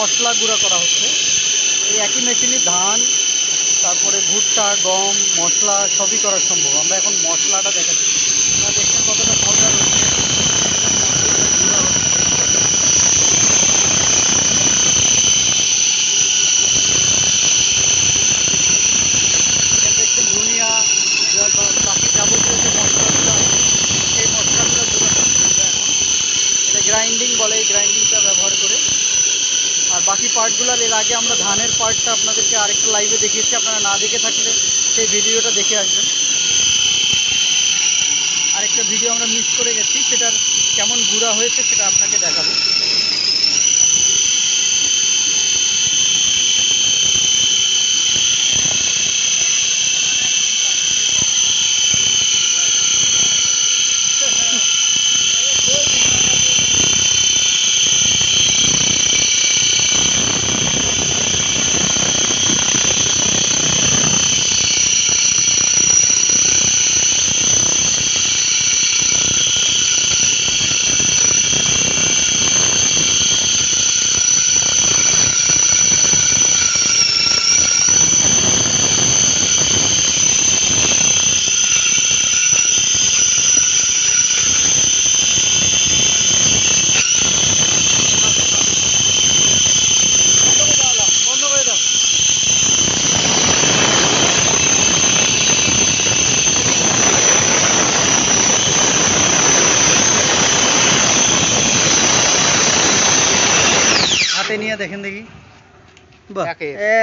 মশলা গুঁড়া করা হচ্ছে। এই একই মেশিনে ধান, তারপরে ভুট্টা, গম, মশলা সবই করা সম্ভব। আমরা এখন মশলাটা দেখাচ্ছি আপনারা দেখছেন কতটা পাউডার হচ্ছে গুঁড়া হচ্ছে। এখানে দেখছেন ধনিয়া যা বা- বাকি যাবতীয় যে মশলাগুলো আছে, এই মশলাগুলো গুঁড়ো করছি আমরা এখন এটা গ্রাইন্ডিং বলে এই গ্রাইন্ডিংটা ব্যবহার করে আর বাকি পার্টগুলোর এর আগে আমরা ধানের পার্টটা আপনাদেরকে আরেকটা লাইভে দেখিয়েছি, আপনারা না দেখে থাকলে সেই ভিডিওটা দেখে আসবেন। আরেকটা ভিডিও আমরা মিস করে গেছি, সেটার কেমন গুঁড়া হয়েছে সেটা আপনাকে দেখাবো।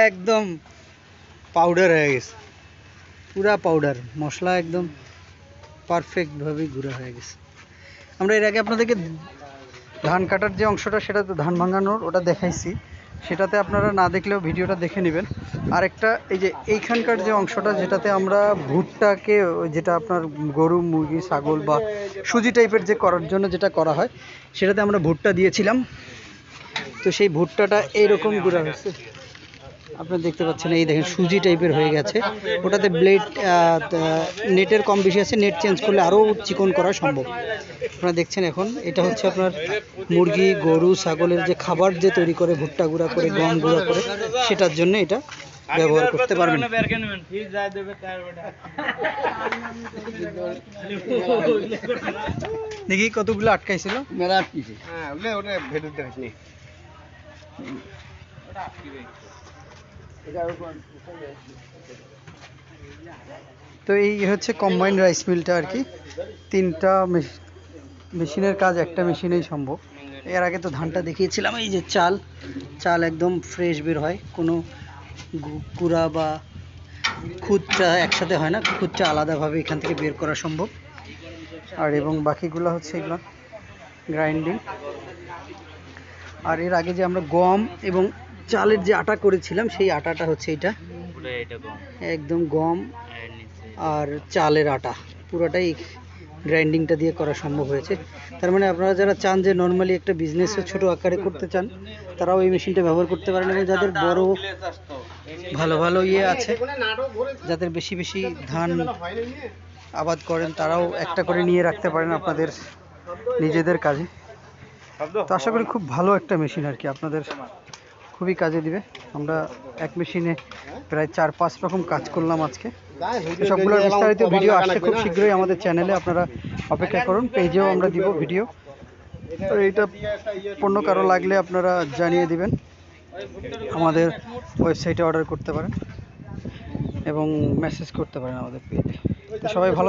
একদম পাউডার হয়ে গেছে। পুরা পাউডার মশলা একদম পারফেক্টভাবে গুঁড়া হয়ে গেছে। আমরা এর আগে আপনাদেরকে ধান কাটার যে অংশটা সেটা তো ধান ভাঙানোর ওটা দেখাইছি। সেটাতে আপনারা না দেখলেও ভিডিওটা দেখে নেবেন। আরেকটা এই যে এইখানকার যে অংশটা যেটাতে আমরা ভুট্টাকে ওই যেটা আপনার গরু মুরগি ছাগল বা সুজি টাইপের যে করার জন্য যেটা করা হয় সেটাতে আমরা ভুট্টা দিয়েছিলাম। তো সেই ভুট্টাটা এইরকম গুঁড়া হয়েছে। আপনারা দেখতে পাচ্ছেন এই দেখেন সুজি টাইপের হয়ে গেছে। ওটাতে ব্লেড নেটের কম বেশি আছে নেট চেঞ্জ করলে আরও চিকন করা সম্ভব। আপনারা দেখছেন এখন এটা হচ্ছে আপনার মুরগি গরু ছাগলের যে খাবার যে তৈরি করে ভুট্টা গুঁড়া করে গম গুঁড়া করে সেটার জন্য এটা ব্যবহার করতে পারবেন। দেখি কতগুলো আটকাইছিল। আটকিছে। হ্যাঁ ওটা ওটা ভেতর তো এই হচ্ছে কম্বাইন্ড রাইস মিলটা আর কি তিনটা মেশ- মেশিনের কাজ, একটা মেশিনেই সম্ভব। এর আগে তো ধানটা দেখিয়েছিলাম, এই যে চাল। চাল একদম ফ্রেশ বের হয়। কোনো কুড়া বা খুদটা একসাথে হয় না। খুদটা আলাদাভাবে এখান থেকে বের করা সম্ভব। আর এবং বাকিগুলো হচ্ছে এগুলো গ্রাইন্ডিং আর এর আগে যে আমরা গম এবং চালের যে আটা করেছিলাম সেই আটাটা হচ্ছে এটা একদম গম আর চালের আটা। পুরোটাই গ্রাইন্ডিংটা দিয়ে করা সম্ভব হয়েছে। তার মানে আপনারা যারা চান যে নর্মালি একটা বিজনেস ছোট আকারে করতে চান তারাও এই মেশিনটা ব্যবহার করতে পারেন এবং যাদের বড় ভালো ভালো ইয়ে আছে যাদের বেশি বেশি ধান আবাদ করেন তারাও একটা করে নিয়ে রাখতে পারেন আপনাদের নিজেদের কাজে। তো আশা করি খুব ভালো একটা মেশিন আর কি আপনাদের খুবই কাজে দিবে। আমরা এক মেশিনে প্রায় চার, পাঁচ রকম কাজ করলাম আজকে। সবগুলোর বিস্তারিত ভিডিও আসছে খুব শীঘ্রই আমাদের চ্যানেলে, আপনারা অপেক্ষা করুন, পেজেও আমরা দিব ভিডিও। তো এইটা পণ্য কারও লাগলে আপনারা জানিয়ে দিবেন। আমাদের ওয়েবসাইটে অর্ডার করতে পারেন এবং মেসেজ করতে পারেন আমাদের পেজে। সবাই ভালো